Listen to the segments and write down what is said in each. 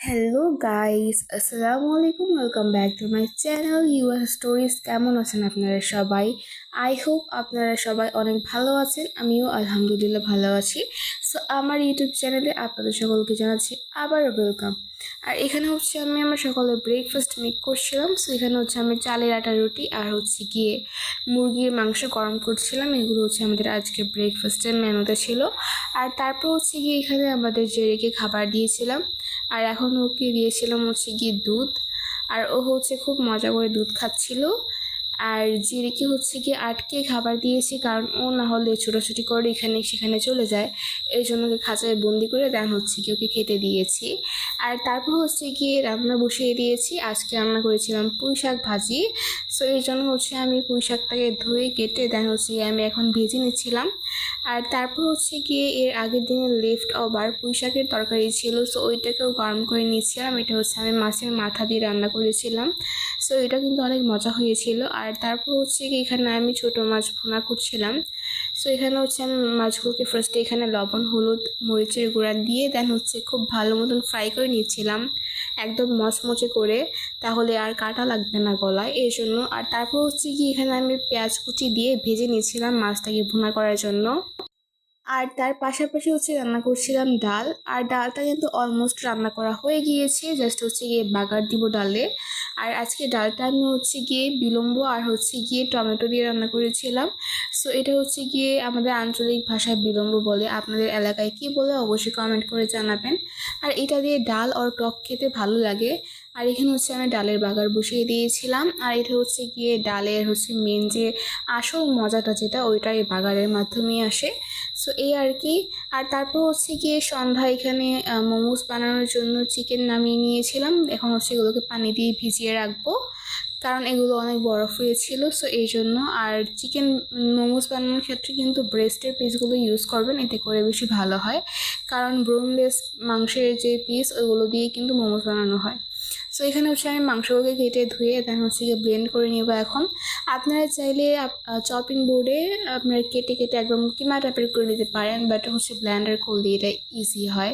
Hello guys আসসালামু আলাইকুম welcome back to my channel US stories কেমন আছেন আপনারা সবাই? আই হোপ আপনারা সবাই অনেক ভালো আছেন। আমিও আলহামদুলিল্লাহ ভালো আছি। সো আমার ইউটিউব চ্যানেলে আপনাদের সকলকে জানাচ্ছি আবারও ওয়েলকাম আর এখানে হচ্ছে আমি আমার সকালে ব্রেকফাস্ট মেক করছিলাম। সো এখানে হচ্ছে আমি চালের আটা, রুটি আর হচ্ছে গিয়ে মুরগির মাংস গরম করছিলাম। এগুলো হচ্ছে আমাদের আজকে ব্রেকফাস্টের মেনুতে ছিল। আর তারপর হচ্ছে গিয়ে এখানে আমাদের জেরিকে খাবার দিয়েছিলাম। আর এখন ওকে দিয়েছিলাম হচ্ছে গিয়ে দুধ। আর ও হচ্ছে খুব মজা করে দুধ খাচ্ছিল। আর জিরিকে হচ্ছে গিয়ে আটকে খাবার দিয়েছি কারণ ও না হলে ছোটাছুটি করে এখানে সেখানে চলে যায়। এই জন্য ওকে খাঁচায় বন্দি করে দেন হচ্ছে গিয়ে ওকে খেতে দিয়েছি। আর তারপর হচ্ছে গিয়ে রান্না বসিয়ে দিয়েছি। আজকে রান্না করেছিলাম পুঁই শাক ভাজি। সো এই জন্য হচ্ছে আমি পুঁই শাকটাকে ধুয়ে কেটে দেন হচ্ছে গিয়ে আমি এখন ভেজে নিচ্ছিলাম। আর তারপর হচ্ছে গিয়ে এর আগের দিনের লেফট ওভার পুঁই শাকের তরকারি ছিল সো ওইটাকেও গরম করে নিচ্ছিলাম। এটা হচ্ছে আমি মাছের মাথা দিয়ে রান্না করেছিলাম। সো এটা কিন্তু অনেক মজা হয়েছিল। আর তারপর হচ্ছে কি এখানে আমি ছোট মাছ ভুনা করছিলাম। সো এখানে হচ্ছে আমি মাছগুলোকে ফার্স্টে এখানে লবণ, হলুদ, মরিচের গুঁড়া দিয়ে দেন হচ্ছে খুব ভালো মতন ফ্রাই করে নিয়েছিলাম একদম মচমচে করে, তাহলে আর কাটা লাগবে না গলায়, এই জন্য। আর তারপর হচ্ছে কি এখানে আমি পেঁয়াজ কুচি দিয়ে ভেজে নিয়েছিলাম মাছটাকে ভুনা করার জন্য। আর তার পাশাপাশি হচ্ছে রান্না করছিলাম ডাল, আর ডালটা কিন্তু অলমোস্ট রান্না করা হয়ে গিয়েছে জাস্ট হচ্ছে গিয়ে বাগার দিব ডালে। আর আজকে ডালটা আমি হচ্ছে গিয়ে বিলম্ব আর হচ্ছে গিয়ে টমেটো দিয়ে রান্না করেছিলাম। সো এটা হচ্ছে গিয়ে আমাদের আঞ্চলিক ভাষায় বিলম্ব বলে আপনাদের এলাকায় কি বলে অবশ্যই কমেন্ট করে জানাবেন। আর এটা দিয়ে ডাল আর টক খেতে ভালো লাগে। আর এখানে হচ্ছে আমি ডালের বাগার বসিয়ে দিয়েছিলাম। আর এটা হচ্ছে গিয়ে ডালের হচ্ছে মেন যে আসল মজাটা যেটা, ওইটা এই বাগারের মাধ্যমে আসে। সো এই আর কি। আর তারপর হচ্ছে গিয়ে সন্ধ্যা এখানে মোমোস বানানোর জন্য চিকেন নামিয়ে নিয়েছিলাম। এখন হচ্ছে এগুলোকে পানি দিয়ে ভিজিয়ে রাখব। কারণ এগুলো অনেক বরফ হয়েছিল সো এই জন্য। আর চিকেন মোমোস বানানোর ক্ষেত্রে কিন্তু ব্রেস্টের পিসগুলো ইউজ করবেন, এতে করে বেশি ভালো হয়। কারণ ব্রোনলেস মাংসের যে পিস ওইগুলো দিয়ে কিন্তু মোমোস বানানো হয়। সো এখানে হচ্ছে আমি মাংসগুলোকে কেটে ধুয়ে দেন হচ্ছে গিয়ে ব্লেন্ড করে নেব এখন। আপনারা চাইলে চপিং বোর্ডে আপনারা কেটে কেটে একদম কিমা টাইপের করে নিতে পারেন বাট হচ্ছে ব্ল্যান্ডার করলে এটা ইজি হয়।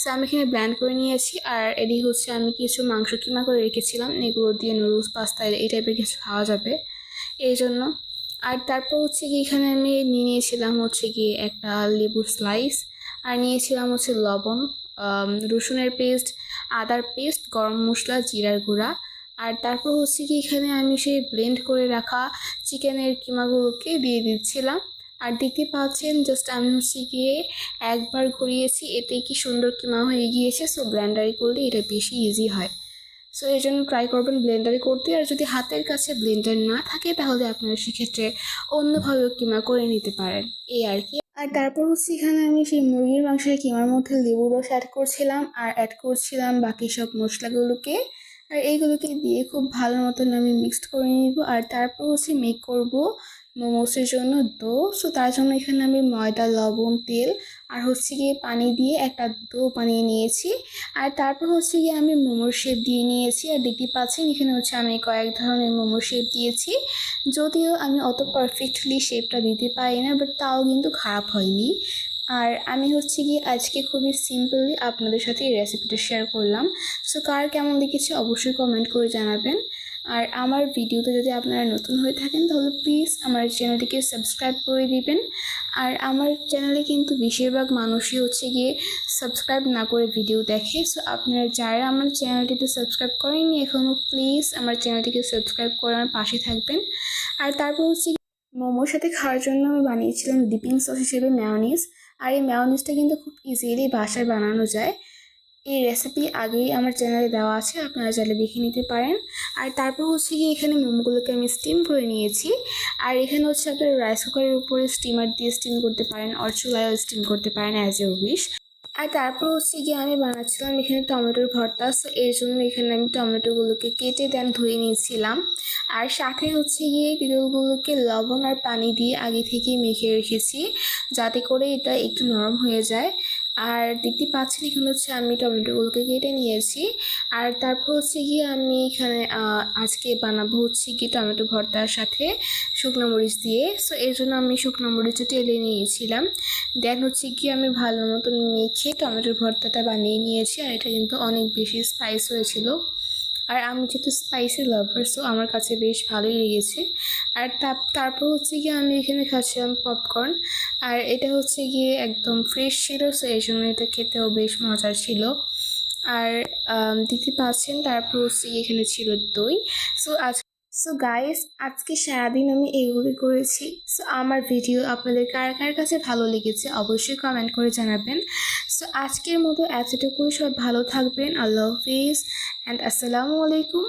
সো আমি এখানে ব্ল্যান্ড করে নিয়েছি, আর এদিকে হচ্ছে আমি কিছু মাংস কিমা করে রেখেছিলাম, এগুলো দিয়ে নুডলস পাস্তা এই টাইপের কিছু খাওয়া যাবে এই জন্য। আর তারপর হচ্ছে কি এখানে আমি নিয়ে নিয়েছিলাম হচ্ছে গিয়ে একটা লেবুর স্লাইস আর নিয়েছিলাম হচ্ছে লবণ রসুনের পেস্ট আদার পেস্ট, গরম মশলা, জিরার গুঁড়া। আর তারপর হচ্ছে কি এখানে আমি সেই ব্লেন্ড করে রাখা চিকেনের কিমাগুলোকে দিয়ে দিচ্ছিলাম। আর দেখতে পাচ্ছেন জাস্ট আমি হচ্ছে গিয়ে একবার ঘুরিয়েছি, এতে কি সুন্দর কিমা হয়ে গিয়েছে। সো ব্লেন্ডারে করলে এটা বেশি ইজি হয়। সো এই জন্য ট্রাই করবেন ব্লেন্ডারে করতে। আর যদি হাতের কাছে ব্লেন্ডার না থাকে, তাহলে আপনারা সেক্ষেত্রে অন্যভাবেও কিমা করে নিতে পারেন। এই আর কি। আর তারপর হচ্ছে এখানে আমি সেই মুরগির মাংসের কিমার মধ্যে লেবু রস অ্যাড করছিলাম আর অ্যাড করছিলাম বাকি সব মশলাগুলোকে। আর এইগুলোকে দিয়ে খুব ভালো মতন আমি মিক্সড করে নিব আর তারপর হচ্ছে মেক করব মোমোসের জন্য দো। সো তার জন্য এখানে আমি ময়দা, লবণ, তেল আর হচ্ছে গিয়ে পানি দিয়ে একটা দো বানিয়ে নিয়েছি। আর তারপর হচ্ছে গিয়ে আমি মোমোর শেপ দিয়ে নিয়েছি। আর দেখতে পাচ্ছেন, এখানে হচ্ছে আমি কয়েক ধরনের মোমোর শেপ দিয়েছি। যদিও আমি অত পারফেক্টলি শেপটা দিতে পারি না বাট তাও কিন্তু খারাপ হয়নি। আর আমি হচ্ছে কি আজকে খুবই সিম্পলি আপনাদের সাথে এই রেসিপিটা শেয়ার করলাম। সো কার কেমন দেখেছি অবশ্যই কমেন্ট করে জানাবেন। আর আমার ভিডিওতে যদি আপনারা নতুন হয়ে থাকেন, তাহলে প্লিজ আমার চ্যানেলটিকে সাবস্ক্রাইব করে দিবেন। আর আমার চ্যানেলে কিন্তু বেশিরভাগ মানুষই হচ্ছে গিয়ে সাবস্ক্রাইব না করে ভিডিও দেখে। সো আপনারা যারা আমার চ্যানেলটিতে সাবস্ক্রাইব করেননি এখনও প্লিজ আমার চ্যানেলটিকে সাবস্ক্রাইব করে আমার পাশে থাকবেন। আর তারপর হচ্ছে মোমোর সাথে খাওয়ার জন্য আমি বানিয়েছিলাম ডিপিং সস হিসেবে ম্যাওনিস আর এই ম্যাওনিজটা কিন্তু খুব ইজিলি বাসায় বানানো যায়। এই রেসিপি আগেই আমার চ্যানেলে দেওয়া আছে, আপনারা চাইলে দেখে নিতে পারেন। আর তারপর হচ্ছে গিয়ে এখানে মোমোগুলোকে আমি স্টিম করে নিয়েছি। আর এখানে হচ্ছে আপনারা রাইস কুকারের উপরে স্টিমার দিয়ে স্টিম করতে পারেন অর চুলায়ও স্টিম করতে পারেন অ্যাজ এ উইশ আর তারপর হচ্ছে গিয়ে আমি বানাচ্ছিলাম এখানে টমেটোর ভর্তা। সো এর জন্য এখানে আমি টমেটোগুলোকে কেটে দেন ধুয়ে নিয়েছিলাম। আর সাথে হচ্ছে গিয়ে পিরোলগুলোকে লবণ আর পানি দিয়ে আগে থেকে মেখে রেখেছি, যাতে করে এটা একটু নরম হয়ে যায়। আর দেখতে পাচ্ছেন এখানে হচ্ছে আমি টমেটোগুলোকে কেটে নিয়েছি। আর তারপর হচ্ছে গিয়ে আমি এখানে আজকে বানাবো হচ্ছে কি টমেটো ভর্তার সাথে শুকনো মরিচ দিয়ে। সো এর জন্য আমি শুকনো মরিচও টেলে নিয়েছিলাম। দেন হচ্ছে কি আমি ভালো মতন মেখে টমেটোর ভর্তাটা বানিয়ে নিয়েছি। আর এটা কিন্তু অনেক বেশি স্পাইস হয়েছিল। আর আমি যেহেতু স্পাইসি লাভার সো আমার কাছে বেশ ভালোই লেগেছে। আর তারপর হচ্ছে গিয়ে আমি এখানে খাচ্ছিলাম পপকর্ন আর এটা হচ্ছে গিয়ে একদম ফ্রেশ ছিল সো এই জন্য এটা খেতেও বেশ মজার ছিল। আর দেখতে পাচ্ছেন তারপর হচ্ছে এখানে ছিল দই। সো আজ সো গাইস আজকে সারাদিন আমি এইগুলি করেছি। সো আমার ভিডিও আপনাদের কার কার কাছে ভালো লেগেছে অবশ্যই কমেন্ট করে জানাবেন। সো আজকের মতো এতটুকুই। সব ভালো থাকবেন। আল্লাহ হাফিজ। অ্যান্ড আসসালামু আলাইকুম।